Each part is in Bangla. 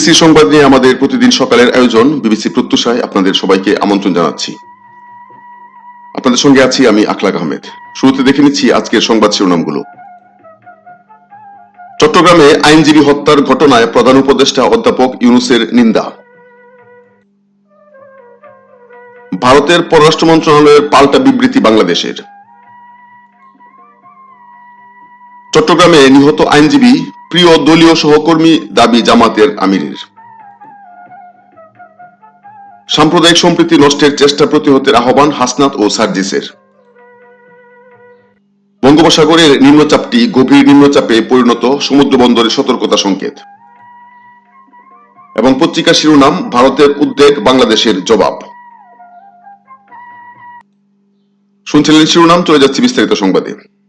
বিবিসি সংবাদ নিয়ে আমাদের প্রতিদিন সকালের আয়োজন, বিবিসি প্রত্যুষায় আপনাদের সবাইকে আমন্ত্রণ জানাচ্ছি। আপনাদের সঙ্গে আছি আমি আখলাক আহমেদ। শুরুতে দেখে নিচ্ছি আজকের সংবাদ শিরোনামগুলো। চট্টগ্রামে আইনজীবী হত্যার ঘটনায় প্রধান উপদেষ্টা অধ্যাপক ইউনুসের নিন্দা। ভারতের পররাষ্ট্র মন্ত্রণালয়ের পাল্টা বিবৃতি বাংলাদেশের। চট্টগ্রামে নিহত আইনজীবী, প্রিয় দলীয় সহকর্মী দাবি জামাতের আমিরের। সাম্প্রদায়িক সম্প্রীতি নষ্টের চেষ্টা প্রতিহতের আহ্বান হাসনাত ও সার্জিসের। বঙ্গোপসাগরের নিম্নচাপটি গভীর নিম্নচাপে পরিণত সমুদ্র বন্দরের সতর্কতা সংকেত। এবং পত্রিকা শিরোনাম, ভারতের উদ্বেগ, বাংলাদেশের জবাব। শুনছিলেন শিরোনাম, চলে যাচ্ছে বিস্তারিত সংবাদে।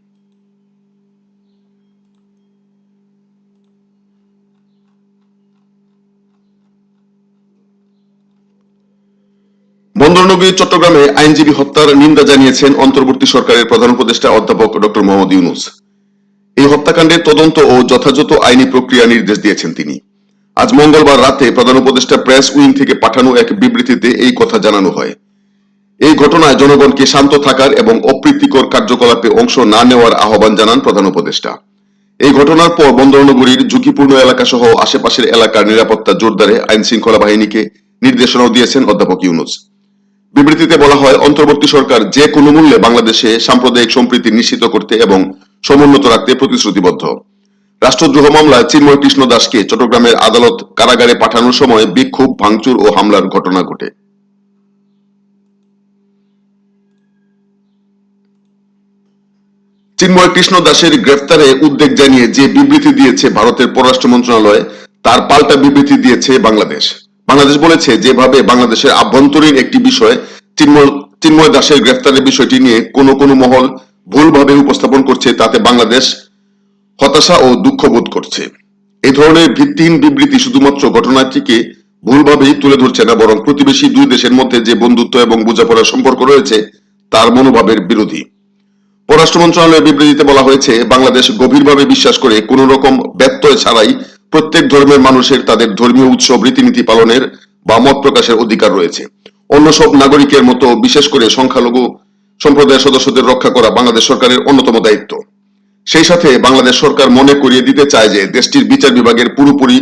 চট্টগ্রামে আইনজীবী হত্যার নিন্দা জানিয়েছেন অন্তর্বর্তী সরকারের প্রধান উপদেষ্টা অধ্যাপক ডক্টর মোহাম্মদ ইউনুস। এই হত্যাকাণ্ডের তদন্ত ও যথাযথ আইনি প্রক্রিয়া নির্দেশ দিয়েছেন তিনি। আজ মঙ্গলবার রাতে প্রধান উপদেষ্টা প্রেস উইং থেকে পাঠানো এক বিবৃতিতে এই কথা জানানো হয়। এই ঘটনায় জনগণকে শান্ত থাকার এবং অপ্রীতিকর কার্যকলাপে অংশ না নেওয়ার আহ্বান জানান প্রধান উপদেষ্টা। এই ঘটনার পর বন্দরনগরীর ঝুঁকিপূর্ণ এলাকা সহ আশেপাশের এলাকার নিরাপত্তা জোরদারে আইন শৃঙ্খলা বাহিনীকে নির্দেশনাও দিয়েছেন অধ্যাপক ইউনুস। বিবৃতিতে বলা হয়, অন্তর্বর্তী সরকার যে কোনো মূল্যে বাংলাদেশে সাম্প্রদায়িক সম্প্রীতি নিশ্চিত করতে এবং সমুন্নত রাখতে প্রতিশ্রুতিবদ্ধ। রাষ্ট্রদ্রোহ মামলায় চিন্ময় কৃষ্ণ দাসকে চট্টগ্রামের আদালত কারাগারে পাঠানোর সময় বিক্ষোভ, ভাঙচুর ও হামলার ঘটনা ঘটে। চিন্ময় কৃষ্ণ দাসের গ্রেফতারে উদ্বেগ জানিয়ে যে বিবৃতি দিয়েছে ভারতের পররাষ্ট্র মন্ত্রণালয়, তার পাল্টা বিবৃতি দিয়েছে বাংলাদেশ। বাংলাদেশ বলেছে, যেভাবে বাংলাদেশের আভ্যন্তরীণ একটি বিষয় চিন্ময় দাসের গ্রেফতারের বিষয়টি নিয়ে কোন কোন মহল ভুলভাবে উপস্থাপন করছে, তাতে বাংলাদেশ হতাশা ও দুঃখ বোধ করছে। এই ধরনের ভিত্তিহীন বিবৃতি শুধুমাত্র ঘটনাটিকে ভুলভাবেই তুলে ধরছে না, বরং প্রতিবেশী দুই দেশের মধ্যে যে বন্ধুত্ব এবং বোঝাপড়ার সম্পর্ক রয়েছে, তার মনোভাবের বিরোধী। পররাষ্ট্র মন্ত্রণালয়ের বিবৃতিতে বলা হয়েছে, বাংলাদেশ গভীরভাবে বিশ্বাস করে কোন রকম ব্যত্যয় ছাড়াই প্রত্যেক ধর্মের মানুষের তাদের ধর্মীয় উৎসব, রীতিনীতি পালনের বা মত প্রকাশের অধিকার রয়েছে। অন্য সব নাগরিকের মতো বিশেষ করে সংখ্যালঘু সম্প্রদায়ের সদস্যদের রক্ষা করা বাংলাদেশ সরকারের অন্যতম দায়িত্ব। সেই সাথে বাংলাদেশ সরকার মনে করিয়ে দিতে চায় যে দেশটির বিচার বিভাগের পুরোপুরি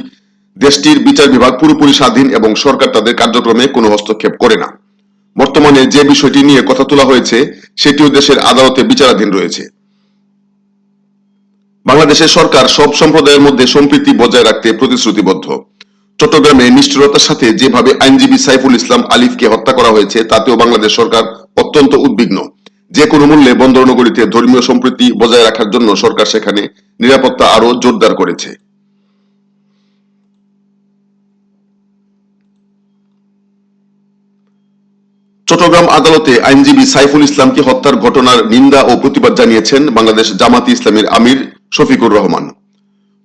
দেশটির বিচার বিভাগ পুরোপুরি স্বাধীন এবং সরকার তাদের কার্যক্রমে কোনো হস্তক্ষেপ করে না। বর্তমানে যে বিষয়টি নিয়ে কথা তোলা হয়েছে, সেটিও দেশের আদালতে বিচারাধীন রয়েছে। বাংলাদেশের সরকার সব সম্প্রদায়ের মধ্যে সম্প্রীতি বজায় রাখতে প্রতিশ্রুতিবদ্ধ। চট্টগ্রামে নিষ্ঠুরতার সাথে যেভাবে আইনজীবী সাইফুল ইসলাম আলিফকে হত্যা করা হয়েছে, তাতেও বাংলাদেশ সরকার অত্যন্ত উদ্বিগ্ন। যে কোনো মূল্যে বন্দরনগরীতে ধর্মীয় সম্প্রীতি বজায় রাখার জন্য সরকার সেখানে নিরাপত্তা আরও জোরদার করেছে। চট্টগ্রাম আদালতে আইনজীবী সাইফুল ইসলামকে হত্যার ঘটনার নিন্দা ও প্রতিবাদ জানিয়েছেন বাংলাদেশ জামাতি ইসলামের আমির শফিকুর রহমান।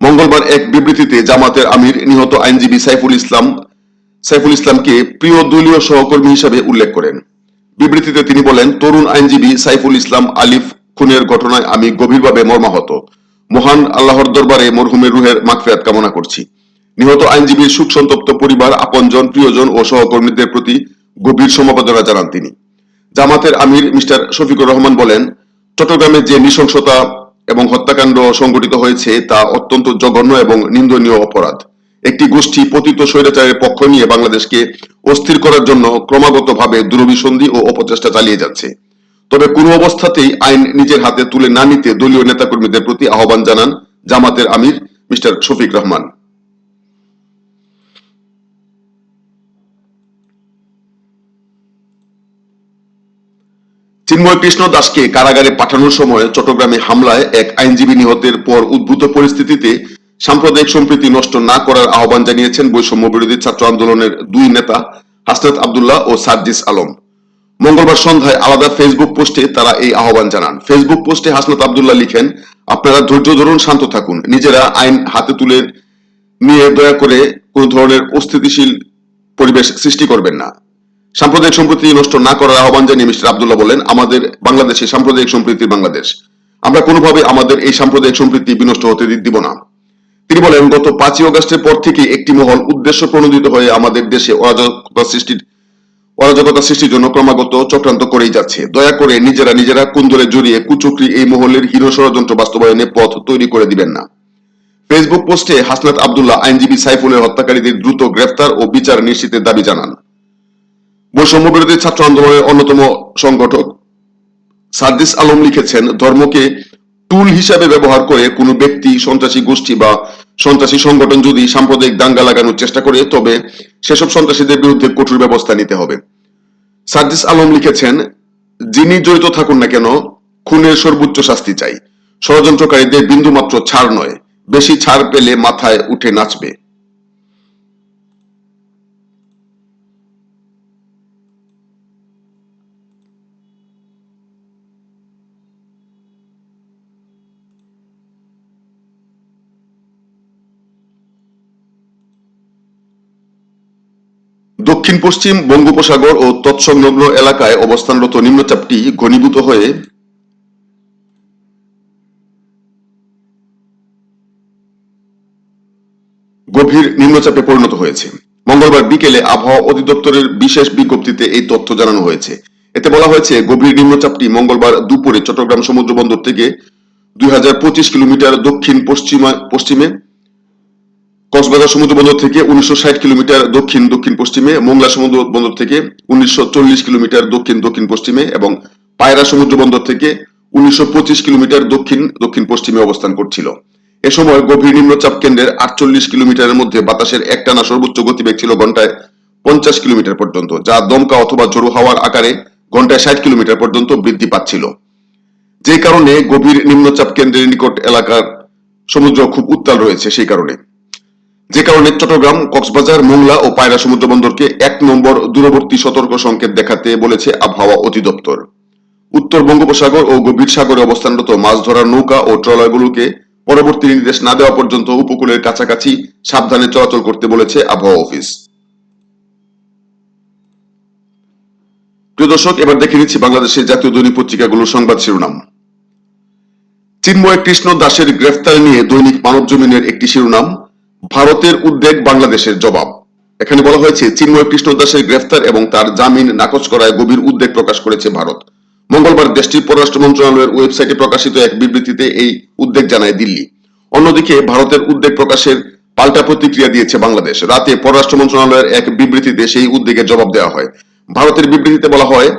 মঙ্গলবার এক বিবৃতিতে জামাতের আমির নিহত আইনজীবী সাইফুল ইসলাম, সাইফুল ইসলামকে প্রিয় দলীয় সহকর্মী হিসাবে উল্লেখ করেন। বিবৃতিতে তিনি বলেন, তরুণ আইনজীবী সাইফুল ইসলাম আলিফ খুনের ঘটনায় আমি গভীরভাবে মর্মাহত। মহান আল্লাহর দরবারে মরহুমের রুহের মাগফিরাত কামনা করছি। নিহত আইনজীবীর সুখ সন্তপ্ত পরিবার, আপনজন, প্রিয়জন ও সহকর্মীদের প্রতি গভীর সমবেদনা জানান তিনি। জামাতের আমির মিস্টার শফিকুর রহমান বলেন, চট্টগ্রামে যে নৃশংসতা এবং হত্যাকাণ্ড সংঘটিত হয়েছে তা অত্যন্ত জঘন্য এবং নিন্দনীয় অপরাধ। একটি গোষ্ঠী পতিত স্বৈরাচারের পক্ষ নিয়ে বাংলাদেশকে অস্থির করার জন্য ক্রমাগতভাবে দুরভিসন্ধি ও অপচেষ্টা চালিয়ে যাচ্ছে। তবে কোনো অবস্থাতেই আইন নিজের হাতে তুলে না নিতে দলীয় নেতাকর্মীদের প্রতি আহ্বান জানান জামাতের আমির মিস্টার শফিক রহমান। চিন্ময় কৃষ্ণ দাসকে কারাগারে পাঠানোর সময় চট্টগ্রামে হামলায় এক আইনজীবী নিহতের পর উদ্ভূত পরিস্থিতিতে সাম্প্রদায়িক সম্প্রীতি নষ্ট না করার আহ্বান জানিয়েছেন বৈষম্য বিরোধী ছাত্র আন্দোলনের দুই নেতা, হাসনাত আবদুল্লাহ ও সার্জিস আলম। মঙ্গলবার সন্ধ্যায় আলাদা ফেসবুক পোস্টে তারা এই আহ্বান জানান। ফেসবুক পোস্টে হাসনাত আবদুল্লাহ লিখেন, আপনারা ধৈর্য ধরুন, শান্ত থাকুন। নিজেরা আইন হাতে তুলে নিয়ে দয়া করে কোন ধরনের অস্থিতিশীল পরিবেশ সৃষ্টি করবেন না। সাম্প্রদায়িক সম্প্রীতি নষ্ট না করার আহ্বান জানিয়ে মিস্টার আবদুল্লাহ বলেন, আমাদের বাংলাদেশে সাম্প্রদায়িক সম্প্রীতির বাংলাদেশ। আমরা কোনোভাবে আমাদের এই সাম্প্রদায়িক সম্প্রীতি বিনষ্ট হতে দিব না। তিনি বলেন, গত পাঁচই অগস্টের পর থেকে একটি মহল উদ্দেশ্য প্রণোদিত হয়ে আমাদের দেশে অরাজকতা সৃষ্টির অরাজকতা সৃষ্টির জন্য ক্রমাগত চক্রান্ত করেই যাচ্ছে। দয়া করে নিজেরা নিজেরা কুন্দলে জড়িয়ে কুচক্রি এই মহলের হিরো ষড়যন্ত্র বাস্তবায়নে পথ তৈরি করে দিবেন না। ফেসবুক পোস্টে হাসনাত আবদুল্লাহ আইনজীবী সাইফুলের হত্যাকারীদের দ্রুত গ্রেফতার ও বিচার নিশ্চিতের দাবি জানান। বৈষম্য বিরোধী ছাত্র আন্দোলনের অন্যতম সংগঠক সাদ্দিস আলম লিখেছেন, ধর্মকে টুল হিসাবে ব্যবহার করে কোনো ব্যক্তি, সন্ত্রাসী গোষ্ঠী বা সন্ত্রাসী সংগঠন যদি সাম্প্রদায়িক দাঙ্গা লাগানোর চেষ্টা করে, তবে সেসব সন্ত্রাসীদের বিরুদ্ধে কঠোর ব্যবস্থা নিতে হবে। সাদ্দিস আলম লিখেছেন, যিনি জড়িত থাকুন না কেন, খুনের সর্বোচ্চ শাস্তি চাই। ষড়যন্ত্রকারীদের বিন্দুমাত্র ছাড় নয়, বেশি ছাড় পেলে মাথায় উঠে নাচবে। দক্ষিণ পশ্চিম বঙ্গোপসাগর ও তৎসংলগ্ন এলাকায় অবস্থানরত নিম্নচাপটি ঘনীভূত হয়ে গভীর নিম্নচাপে পরিণত হয়েছে। মঙ্গলবার বিকেলে আবহাওয়া অধিদপ্তরের বিশেষ বিজ্ঞপ্তিতে এই তথ্য জানানো হয়েছে। এতে বলা হয়েছে, গভীর নিম্নচাপটি মঙ্গলবার দুপুরে চট্টগ্রাম সমুদ্র বন্দর থেকে দুই হাজার পঁচিশ কিলোমিটার দক্ষিণ পশ্চিমা পশ্চিমে কক্সবাজার সমুদ্র বন্দর থেকে উনিশশো ষাট কিলোমিটার দক্ষিণ দক্ষিণ পশ্চিমে, মোংলা সমুদ্র বন্দর থেকে উনিশশো চল্লিশ কিলোমিটার দক্ষিণ দক্ষিণ পশ্চিমে এবং পায়রা সমুদ্র বন্দর থেকে উনিশশো পঁচিশ কিলোমিটার দক্ষিণ দক্ষিণ পশ্চিমে অবস্থান করছিল। এ সময় গভীর নিম্নচাপ কেন্দ্রের আটচল্লিশ কিলোমিটারের মধ্যে বাতাসের একটানা সর্বোচ্চ গতিবেগ ছিল ঘন্টায় পঞ্চাশ কিলোমিটার পর্যন্ত, যা দমকা অথবা ঝোড়ো হাওয়ার আকারে ঘন্টায় ষাট কিলোমিটার পর্যন্ত বৃদ্ধি পাচ্ছিল। যে কারণে গভীর নিম্নচাপ কেন্দ্রের নিকট এলাকার সমুদ্র খুব উত্তাল রয়েছে, সেই কারণে। যে কারণে চট্টগ্রাম, কক্সবাজার, মোংলা ও পায়রা সমুদ্র বন্দরকে এক নম্বর দূরবর্তী সতর্ক সংকেত দেখাতে বলেছে আবহাওয়া অধিদপ্তর। উত্তর বঙ্গোপসাগর ও গভীর সাগরে অবস্থানরত মাছ ধরার নৌকা ও ট্রলারগুলোকে পরবর্তী নির্দেশ না দেওয়া পর্যন্ত উপকূলের কাছাকাছি সাবধানে চলাচল করতে বলেছে আবহাওয়া অফিস। প্রিয় দর্শক, এবার দেখে নিচ্ছি বাংলাদেশের জাতীয় দৈনিক পত্রিকাগুলোর সংবাদ শিরোনাম। চিন্ময় কৃষ্ণ দাসের গ্রেফতার নিয়ে দৈনিক মানব জমিনের একটি শিরোনাম। ভারতের উদ্বেগ বাংলাদেশের জবাব। এখানে বলা হয়েছে, চিন্ময় কৃষ্ণ দাসের গ্রেফতার এবং তার জামিন নাকচ করায় গভীর উদ্বেগ প্রকাশ করেছে ভারত। মঙ্গলবার দেশটির পররাষ্ট্র মন্ত্রণালয়ের ওয়েবসাইটে প্রকাশিত এক বিবৃতিতে এই উদ্বেগ জানায় দিল্লি। অন্যদিকে, ভারতের উদ্বেগ প্রকাশের পাল্টা প্রতিক্রিয়া দিয়েছে বাংলাদেশ। রাতে পররাষ্ট্র মন্ত্রণালয়ের এক বিবৃতিতে সেই উদ্বেগের জবাব দেওয়া হয়। ভারতের বিবৃতিতে বলা হয়,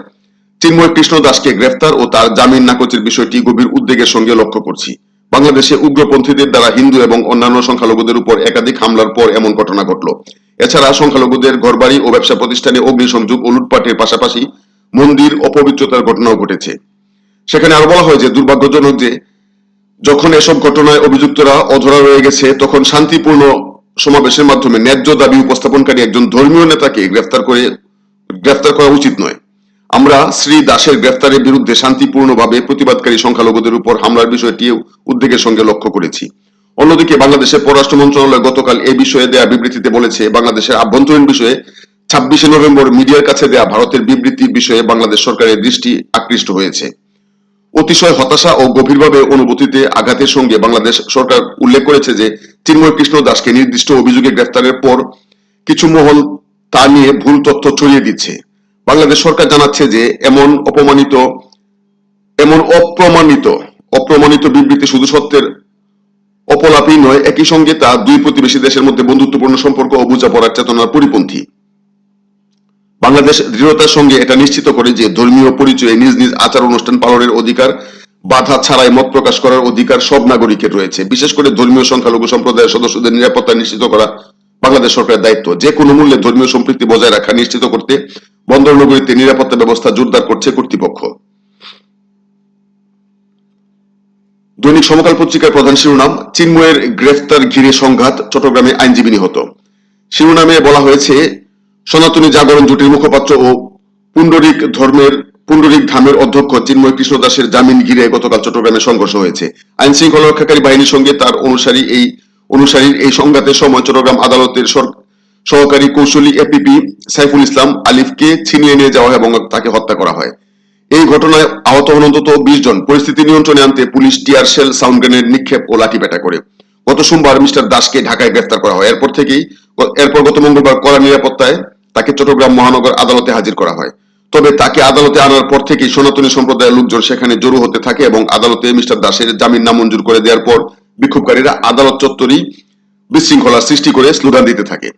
চিন্ময় কৃষ্ণ দাসকে গ্রেফতার ও তার জামিন নাকচের বিষয়টি গভীর উদ্বেগের সঙ্গে লক্ষ্য করছি। বাংলাদেশে উগ্রপন্থীদের দ্বারা হিন্দু এবং অন্যান্য সংখ্যালঘুদের উপর একাধিক হামলার পর এমন ঘটনা ঘটল। এছাড়া সংখ্যালঘুদের ঘরবাড়ি ও ব্যবসা প্রতিষ্ঠানে অগ্নিসংযোগ ও লুটপাটের পাশাপাশি মন্দির অপবিত্রতার ঘটনাও ঘটেছে। সেখানে আরও বলা হয় যে, দুর্ভাগ্যজনক যে, যখন এসব ঘটনায় অভিযুক্তরা অধরা রয়ে গেছে, তখন শান্তিপূর্ণ সমাবেশের মাধ্যমে ন্যায্য দাবি উপস্থাপনকারী একজন ধর্মীয় নেতাকে গ্রেফতার করে, গ্রেফতার করা উচিত নয়। আমরা শ্রী দাসের গ্রেফতারের বিরুদ্ধে শান্তিপূর্ণভাবে প্রতিবাদকারী সংখ্যালঘুদের উপর হামলার বিষয়টি উদ্বেগের সঙ্গে লক্ষ্য করেছি। অন্যদিকে বাংলাদেশের পররাষ্ট্র মন্ত্রণালয় গতকাল এ বিষয়ে দেয়া বিবৃতিতে বলেছে, বাংলাদেশের আভ্যন্তরীণ বিষয়ে ছাব্বিশে নভেম্বর মিডিয়ার কাছে দেয়া ভারতের বিবৃতির বিষয়ে বাংলাদেশ সরকারের দৃষ্টি আকৃষ্ট হয়েছে। অতিশয় হতাশা ও গভীরভাবে অনুভূতিতে আঘাতের সঙ্গে বাংলাদেশ সরকার উল্লেখ করেছে যে চিন্ময় কৃষ্ণ দাসকে নির্দিষ্ট অভিযোগে গ্রেফতারের পর কিছু মহল তা নিয়ে ভুল তথ্য ছড়িয়ে দিচ্ছে। বাংলাদেশ সরকার জানাচ্ছে যে এমন অপমানিত, এমন অপ্রমাণিত অপ্রমাণিত বিবৃতি শুধু সত্যের অপলাপই নয়, একই সঙ্গে তা দুই প্রতিবেশী দেশের মধ্যে বন্ধুত্বপূর্ণ সম্পর্ক ও বোঝাপড়ার চেতনার পরিপন্থী। বাংলাদেশ দৃঢ়তার সঙ্গে এটা নিশ্চিত করে যে ধর্মীয় পরিচয়ে নিজ নিজ আচার অনুষ্ঠান পালনের অধিকার, বাধা ছাড়াই মত প্রকাশ করার অধিকার সব নাগরিকের রয়েছে। বিশেষ করে ধর্মীয় সংখ্যালঘু সম্প্রদায়ের সদস্যদের নিরাপত্তা নিশ্চিত করা বাংলাদেশ সরকারের দায়িত্ব। যে কোনো মূল্যে ধর্মীয় সম্পৃক্তি বজায় রাখা নিশ্চিত করতে বন্দর নগরীতে নিরাপত্তা ব্যবস্থা জোরদার করছে কর্তৃপক্ষ। দৈনিক সমকাল পত্রিকার প্রধান শিরোনাম, চিন্ময়ের গ্রেফতার ঘিরে সংঘাত, চট্টগ্রামে আইনজীবী নিহত। শিরোনামে বলা হয়েছে, সনাতনী জাগরণ জোটের মুখপাত্র ও পুণ্ডরিক ধর্মের, পুণ্ডরিক ধামের অধ্যক্ষ চিন্ময় কৃষ্ণ দাসের জামিন ঘিরে গতকাল চট্টগ্রামে সংঘর্ষ হয়েছে। আইন শৃঙ্খলা রক্ষাকারী বাহিনীর সঙ্গে তার অনুসারী এই অনুসারীর এই সংঘাতের সময় চট্টগ্রাম আদালতের সহকারী কৌশলী এপিপি সাইফুল ইসলাম আলিফকে ছিনিয়ে নিয়ে যাওয়া হয় এবং তাকে হত্যা করা হয়। এই ঘটনায় আহত হন অন্তত বিশ জন। পরিস্থিতি নিয়ন্ত্রণে আনতে police tear shell, sound grenade, নিক্ষেপ ও লাঠিপেটা করে। গত সোমবার মিস্টার দাসকে ঢাকায় গ্রেফতার করা হয়। এরপর থেকেই এরপর গত মঙ্গলবার কড়া নিরাপত্তায় তাকে চট্টগ্রাম মহানগর আদালতে হাজির করা হয়। তবে তাকে আদালতে আনার পর থেকেই সনাতনী সম্প্রদায়ের লোকজন সেখানে জড়ো হতে থাকে এবং আদালতে মিস্টার দাসের জামিন নামঞ্জুর করে দেওয়ার পর বিক্ষোভকারীরা আদালত চত্বরেই বিশৃঙ্খলার সৃষ্টি করে স্লোগান দিতে থাকে।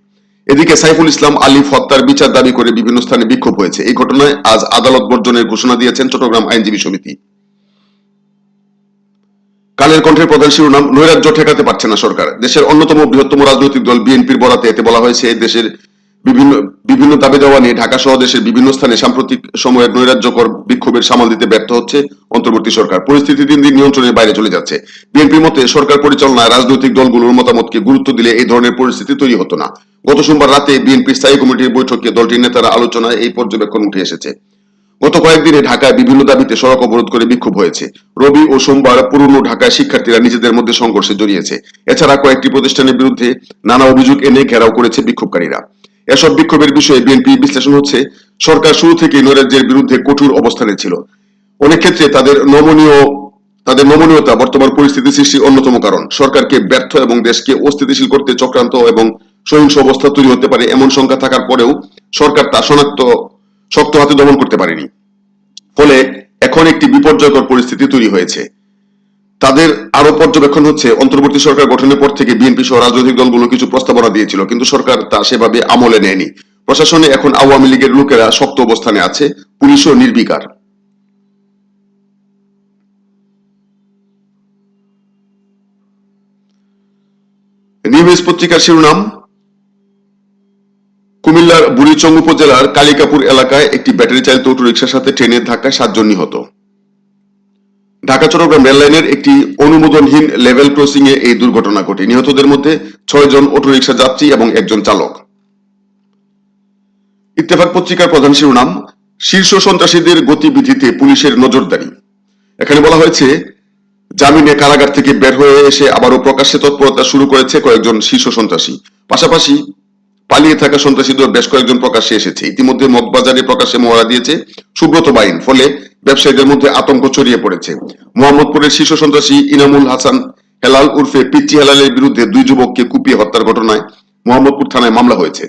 এদিকে সাইফুল ইসলাম, আলী হত্যার বিচার দাবি করে বিভিন্ন স্থানে বিক্ষোভ হয়েছে। এই ঘটনায় আজ আদালত বর্জনের ঘোষণা দিয়েছেন চট্টগ্রাম আইনজীবী সমিতি। কালের কণ্ঠের প্রধান শিরোনাম, নৈরাজ্য ঠেকাতে পারছে না সরকার। দেশের অন্যতম বৃহত্তম রাজনৈতিক দল বিএনপির বরাতে এতে বলা হয়েছে, দেশের বিভিন্ন বিভিন্ন দাবি দেওয়া নিয়ে ঢাকা সহ দেশের বিভিন্ন স্থানে সাম্প্রতিক সময়ের নৈরাজ্যকর বিক্ষোভের সামাল দিতে ব্যর্থ হচ্ছে অন্তর্বর্তী সরকার। পরিস্থিতি দিন দিন নিয়ন্ত্রণের বাইরে চলে যাচ্ছে। বিএনপির মতে সরকার পরিচালনায় রাজনৈতিক দলগুলোর মতামতকে গুরুত্ব দিলে এই ধরনের পরিস্থিতি তৈরি হতো না। গত সোমবার রাতে বিএনপির স্থায়ী কমিটির বৈঠকে দলটির নেতারা আলোচনায় এই পর্যবেক্ষণ উঠে এসেছে। গত কয়েকদিনে ঢাকায় বিভিন্ন দাবিতে সড়ক অবরোধ করে বিক্ষোভ হয়েছে। রবি ও সোমবার পুরনো ঢাকায় শিক্ষার্থীরা নিজেদের মধ্যে সংঘর্ষে জড়িয়েছে। এছাড়া কয়েকটি প্রতিষ্ঠানের বিরুদ্ধে নানা অভিযোগ এনে ঘেরাও করেছে বিক্ষোভকারীরা। এসব বিক্ষোভের বিষয়ে বিএনপি বিশ্লেষণ হচ্ছে, সরকার শুরু থেকেই নৈরাজ্যের বিরুদ্ধে কঠোর অবস্থানে ছিল। অনেক ক্ষেত্রে তাদের নমনীয়, তাদের নমনীয়তা বর্তমান পরিস্থিতি সৃষ্টির অন্যতম কারণ। সরকারকে ব্যর্থ এবং দেশকে অস্থিতিশীল করতে চক্রান্ত এবং সহিংস অবস্থা তৈরি হতে পারে এমন সংখ্যা থাকার পরেও সরকার তা শনাক্ত, শক্ত হাতে দমন করতে পারেনি। ফলে এখন একটি বিপর্যয়কর পরিস্থিতি তৈরি হয়েছে। তাদের আরও পর্যবেক্ষণ হচ্ছে, অন্তর্বর্তী সরকার গঠনের পর থেকে বিএনপি সহ রাজনৈতিক দলগুলো কিছু প্রস্তাবনা দিয়েছিল, কিন্তু সরকার তা সেভাবে আমলে নেয়নি। প্রশাসনে এখন আওয়ামী লীগের লোকেরা শক্ত অবস্থানে আছে, পুলিশও নির্বিকার। নিউজ পত্রিকার শিরোনাম, কুমিল্লার বুড়িচং উপজেলার কালিকাপুর এলাকায় একটি ব্যাটারি চালিত অটোরিকশার সাথে ট্রেনের ধাক্কায় সাতজন নিহত। ঢাকা, চট্টগ্রাম রেল লাইনের একটি অনুমোদনহীন লেভেল ক্রসিং এ এই দুর্ঘটনা ঘটে। নিহতদের মধ্যে ছয় জন অটোরিকশা যাত্রী এবং একজন চালক। ইত্তেফাক পত্রিকার প্রধান শিরোনাম, শীর্ষ সন্ত্রাসীদের গতিবিধিতে পুলিশের নজরদারি। এখানে বলা হয়েছে, জামিনে কারাগার থেকে বের হয়ে এসে আবারও প্রকাশ্যে তৎপরতা শুরু করেছে কয়েকজন শীর্ষ সন্ত্রাসী। পাশাপাশি পালিয়ে থাকা সন্ত্রাসীদের বেশ কয়েকজন প্রকাশ্যে এসেছে। ইতিমধ্যে মগবাজারে প্রকাশ্যে মহড়া দিয়েছে সুব্রত বাইন ফলে ব্যবসায়ীদের মধ্যে আতঙ্ক ছড়িয়ে পড়েছে। মোহাম্মদপুরের শীর্ষ সন্ত্রাসী ইনামুল হাসান হেলাল উর্ফে পিচ্চি হেলালের বিরুদ্ধে দুই যুবককে কুপিয়ে হত্যার ঘটনায় মোহাম্মদপুর থানায় মামলা হয়েছে।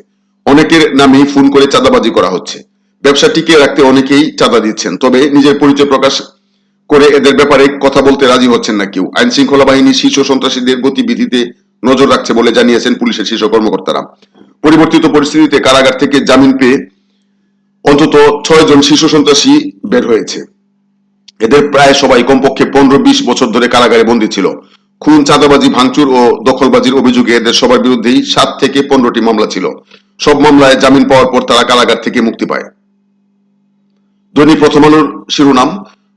অনেকের নামে ফোন করে চাঁদাবাজি করা হচ্ছে। ব্যবসা টিকিয়ে রাখতে অনেকেই চাঁদা দিচ্ছেন, তবে নিজের পরিচয় প্রকাশ করে এদের ব্যাপারে কথা বলতে রাজি হচ্ছেন না কেউ। আইন শৃঙ্খলা বাহিনী শীর্ষ সন্ত্রাসীদের গতিবিধিতে নজর রাখছে বলে জানিয়েছেন পুলিশের শীর্ষ কর্মকর্তারা। পরিবর্তিত পরিস্থিতিতে কারাগার থেকে জামিন পেয়ে অন্তত ছয় জন শীর্ষ সন্ত্রাসী বের হয়েছে। এদের প্রায় সবাই কমপক্ষে পনেরো বিশ বছর ধরে কারাগারে বন্দী ছিল। খুন, চাঁদাবাজি, ভাঙচুর ও দখলবাজির অভিযোগে এদের সবার বিরুদ্ধেই সাত থেকে পনেরোটি মামলা ছিল। সব মামলায় জামিন পাওয়ার পর তারা কারাগার থেকে মুক্তি পায়। দৈনিক প্রথম আলোর শিরোনাম,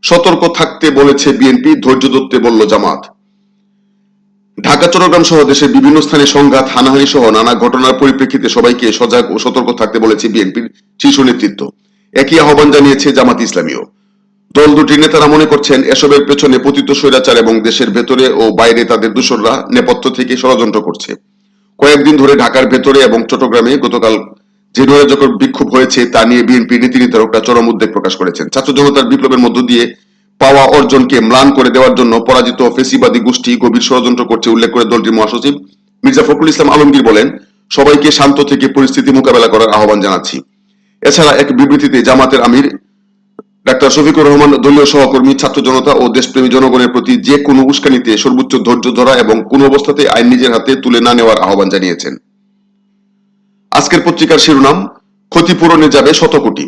সতর্ক থাকতে বলেছে বিএনপি, ধৈর্য ধরতে বলল জামাত। ঢাকা, চট্টগ্রাম সহ দেশের বিভিন্ন স্থানে সংঘাত, হানাহানি সহ নানা ঘটনার পরিপ্রেক্ষিতে সবাইকে সজাগ ও সতর্ক থাকতে বলেছে বিএনপির শীর্ষ নেতৃত্ব। একই আহ্বান জানিয়েছে জামাত ইসলামীও। দল দুটির নেতারা মনে করছেন, এসবের পেছনে পতিত স্বৈরাচার এবং দেশের ভেতরে ও বাইরে তাদের দূষণরা নেপথ্য থেকে ষড়যন্ত্র করছে। কয়েকদিন ধরে ঢাকার ভেতরে এবং চট্টগ্রামে গতকাল যে নৈরাজ্যকর বিক্ষোভ হয়েছে তা নিয়ে বিএনপি নীতি নির্ধারকরা চরম উদ্বেগ প্রকাশ করেছেন। ছাত্র জনতার বিপ্লবের মধ্য দিয়ে পাওয়া অর্জনকে ম্লান করে দেওয়ার জন্য পরাজিত ফেসিবাদী গোষ্ঠী গভীর ষড়যন্ত্র করছে উল্লেখ করে দলটির মহাসচিব মির্জা ফখরুল ইসলাম আলমগীর বলেন, সবাইকে শান্ত থেকে পরিস্থিতি মোকাবেলা করার আহ্বান জানাচ্ছি। এছাড়া এক বিবৃতিতে জামাতের আমির ডাক্তার শফিকুর রহমান, দলীয় সহকর্মী, ছাত্র জনতা ও দেশপ্রেমী জনগণের প্রতি যে কোনো উস্কানিতে সর্বোচ্চ ধৈর্য ধরা এবং কোনো অবস্থাতে আইন নিজের হাতে তুলে না নেওয়ার আহ্বান জানিয়েছেন। আজকের পত্রিকার শিরোনাম, ক্ষতিপূরণে যাবে শত কোটি।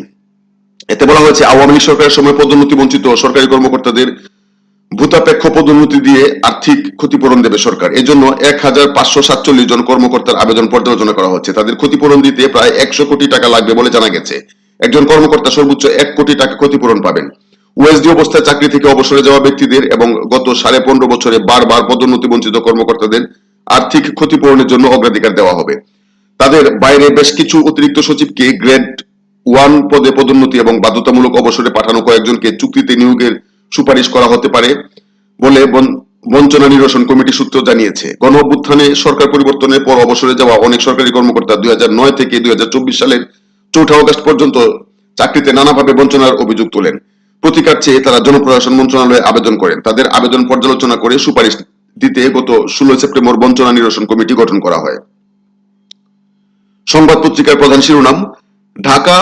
এতে বলা হয়েছে, আওয়ামী লীগ সরকারের সময় পদোন্নতি বঞ্চিত, সরকারি কর্মকর্তাদের ভূতাপেক্ষ পদোন্নতি দিয়ে আর্থিক ক্ষতিপূরণ দেবে সরকার। এজন্য এক হাজার পাঁচশো সাতচল্লিশ জন কর্মকর্তার আবেদন পর্যালোচনা করা হচ্ছে। তাদের ক্ষতিপূরণ দিতে প্রায় একশো কোটি টাকা লাগবে বলে জানা গেছে। একজন কর্মকর্তা সর্বোচ্চ এক কোটি টাকা ক্ষতিপূরণ পাবেন। ওএসডি অবস্থায় চাকরি থেকে অবসরে যাওয়া ব্যক্তিদের এবং গত সাড়ে পনেরো বছরে বারবার পদোন্নতি বঞ্চিত কর্মকর্তাদের আর্থিক ক্ষতিপূরণের জন্য অগ্রাধিকার দেওয়া হবে। তাদের বাইরে বেশ কিছু অতিরিক্ত সচিবকে গ্রেড ওয়ান পদে পদোন্নতি এবং বাধ্যতামূলক অবসরে পাঠানো কয়েকজনকে চুক্তিতে নিয়োগের সুপারিশ করা হতে পারে বলে বঞ্চনা নিরসন কমিটি সূত্র জানিয়েছে। গণ অভ্যুত্থানে সরকার পরিবর্তনের পর অবসরে যাওয়া অনেক সরকারি কর্মকর্তা দুই নয় থেকে দুই সালের চৌঠা অগস্ট পর্যন্ত চাকরিতে নানাভাবে বঞ্চনার অভিযোগ তোলেন। প্রতিকার চেয়ে তারা জনপ্রশাসন মন্ত্রণালয়ে আবেদন করেন। তাদের আবেদন পর্যালোচনা করে সুপারিশ দিতে গত ষোলো সেপ্টেম্বর বঞ্চনা নিরসন কমিটি গঠন করা হয়। সংবাদ পত্রিকার প্রধান শিরোনাম ঢাকা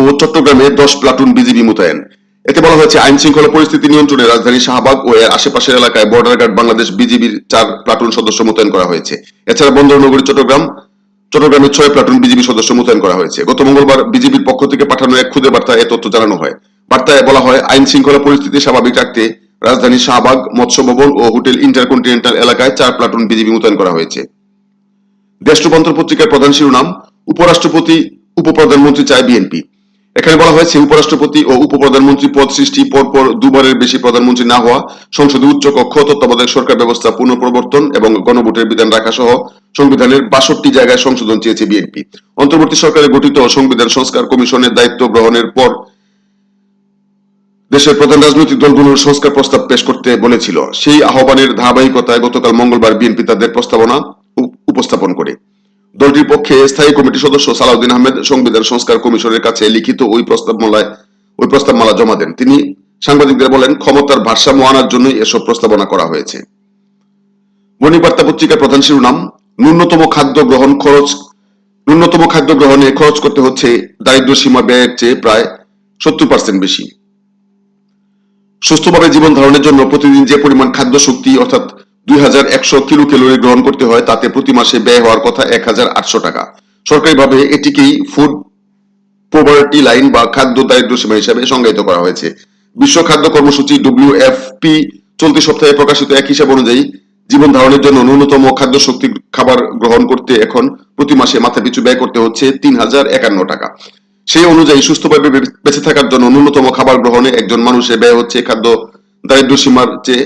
ও চট্টগ্রামে দশ প্লাটুন বিজিবি মোতায়েন। এতে বলা হয়েছে, আইন শৃঙ্খলা পরিস্থিতি নিয়ন্ত্রণে রাজধানী শাহবাগ ও এর আশেপাশের এলাকায় বর্ডার গার্ড বাংলাদেশ বিজিবির চার প্লাটুন সদস্য মোতায়েন করা হয়েছে। এছাড়া বন্দরনগরী, চট্টগ্রাম, চট্টগ্রামে ছয় প্লাটুন বিজিবি সদস্য মোতায়েন করা হয়েছে। গত মঙ্গলবার বিজিবির পক্ষ থেকে পাঠানো এক খুদে বার্তায় এ তথ্য জানানো হয়। বার্তায় বলা হয়, আইন শৃঙ্খলা পরিস্থিতি স্বাভাবিক রাখতে রাজধানী শাহবাগ মৎস্য ভবন ও হোটেল ইন্টারকন্টিনেন্টাল এলাকায় চার প্লাটুন বিজিবি মোতায়েন করা হয়েছে। দেশ রূপান্তর পত্রিকার প্রধান শিরোনাম, উপরাষ্ট্রপতি উপপ্রধানমন্ত্রী চায় বিএনপি। এখানে বলা হয়েছে, উপরাষ্ট্রপতি ও উপপ্রধানমন্ত্রী পদ সৃষ্টি পরপর দুবারের বেশি প্রধানমন্ত্রী না হওয়া, সংসদে উচ্চ কক্ষ, তত্ত্বাবধায়ক সরকার ব্যবস্থা পুনঃপ্রবর্তন এবং গণভোটের বিধান রাখা সহ সংবিধানের বাষট্টি জায়গায় সংশোধন চেয়েছে বিএনপি। অন্তর্বর্তী সরকারে গঠিত সংবিধান সংস্কার কমিশনের দায়িত্ব গ্রহণের পর দেশের প্রধান রাজনৈতিক দলগুলোর সংস্কার প্রস্তাব পেশ করতে বলেছিল। সেই আহ্বানের ধারাবাহিকতায় গতকাল মঙ্গলবার বিএনপি তাদের প্রস্তাবনা উপস্থাপন করে। দলটির পক্ষে স্থায়ী কমিটি সদস্য সালাউদ্দিন আহমেদ সংবিধান সংস্কার কমিশনের কাছে লিখিত ওই প্রস্তাবমালায় ওই প্রস্তাবমালা জমা দেন। তিনি সাংবাদিকদের বলেন, ক্ষমতার ভারসাম্য আনার জন্যই এসব প্রস্তাবনা করা হয়েছে। বণিবার্তা পত্রিকার প্রধান শিরোনাম, ন্যূনতম খাদ্য গ্রহণ খরচ ন্যূনতম খাদ্য গ্রহণে খরচ করতে হচ্ছে দারিদ্র সীমা ব্যয়ের চেয়ে প্রায় সত্তর পার্সেন্ট বেশি। সুস্থভাবে জীবন ধারণের জন্য প্রতিদিন যে পরিমাণ খাদ্য শক্তি অর্থাৎ দুই হাজার একশো কিলো ক্যালোরি গ্রহণ করতে হয়, তাতে প্রতি মাসে ব্যয় হওয়ার কথা এক হাজার আটশো টাকা। সরকারিভাবে এটিকেই ফুড পোভার্টি লাইন বা খাদ্য দারিদ্র সীমা হিসাবে সংজ্ঞায়িত করা হয়েছে। বিশ্ব খাদ্য কর্মসূচি ডব্লিউএফপি চলতি সপ্তাহে প্রকাশিত এক হিসাব অনুযায়ী, জীবন ধারণের জন্য ন্যূনতম খাদ্য শক্তি খাবার গ্রহণ করতে এখন প্রতি মাসে মাথা পিছু ব্যয় করতে হচ্ছে তিন হাজার একান্ন টাকা। সেই অনুযায়ী সুস্থভাবে বেঁচে থাকার জন্য ন্যূনতম খাবার গ্রহণে একজন মানুষের ব্যয় হচ্ছে খাদ্য দারিদ্র সীমার চেয়ে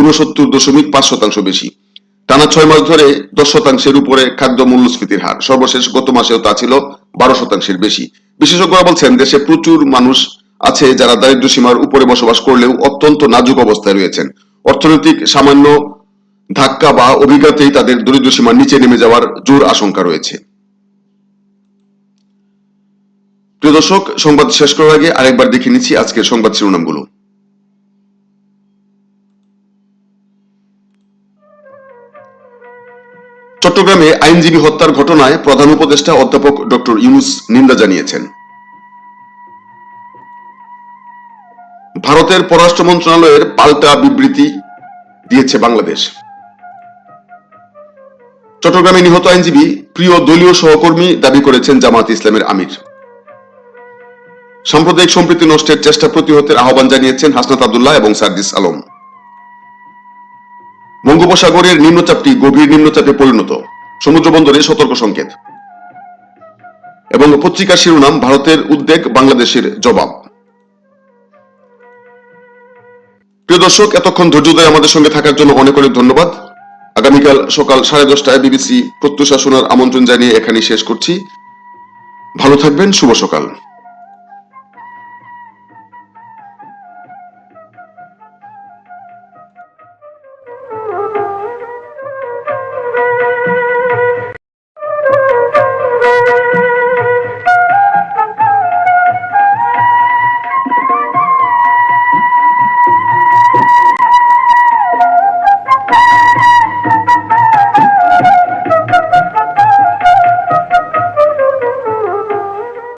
উনসত্তর দশমিক পাঁচ শতাংশ বেশি। টানা ছয় মাস ধরে দশ শতাংশের উপরে খাদ্য মূল্যস্ফীতির হার। সর্বশেষ গত মাসেও তা ছিল বারো শতাংশের বেশি। বিশেষজ্ঞরা বলছেন, দেশে প্রচুর মানুষ আছে যারা দারিদ্র সীমার উপরে বসবাস করলেও অত্যন্ত নাজুক অবস্থায় রয়েছেন। অর্থনৈতিক সামান্য ধাক্কা বা অভিজ্ঞতাই তাদের দরিদ্র সীমার নিচে নেমে যাওয়ার জোর আশঙ্কা রয়েছে। প্রিয় দর্শক, সংবাদ শেষ করার আগে আরেকবার দেখে নিচ্ছি আজকের সংবাদ শিরোনামগুলো। চট্টগ্রামে আইনজীবী হত্যার ঘটনায় প্রধান উপদেষ্টা অধ্যাপক ডক্টর ইউনুস নিন্দা জানিয়েছেন। ভারতের পররাষ্ট্র মন্ত্রণালয়ের পাল্টা বিবৃতি দিয়েছে বাংলাদেশ। চট্টগ্রামে নিহত আইনজীবী প্রিয় দলীয় সহকর্মী দাবি করেছেন জামাত ইসলামের আমির। সাম্প্রদায়িক সম্প্রীতি নষ্টের চেষ্টা প্রতিহতের আহ্বান জানিয়েছেন হাসনাত আবদুল্লাহ এবং সার্জিস আলম। বঙ্গোপসাগরের নিম্নচাপটি গভীর নিম্নচাপে পরিণত। সমুদ্র বন্দরে সতর্ক সংকেত। এবং পত্রিকার শিরোনাম, ভারতের উদ্বেগ, বাংলাদেশের জবাব। প্রিয় দর্শক, এতক্ষণ ধৈর্য ধরে আমাদের সঙ্গে থাকার জন্য অনেক অনেক ধন্যবাদ। আগামীকাল সকাল সাড়ে দশটায় বিবিসি প্রত্যুষা শোনার আমন্ত্রণ জানিয়ে এখানেই শেষ করছি। ভালো থাকবেন, শুভ সকাল।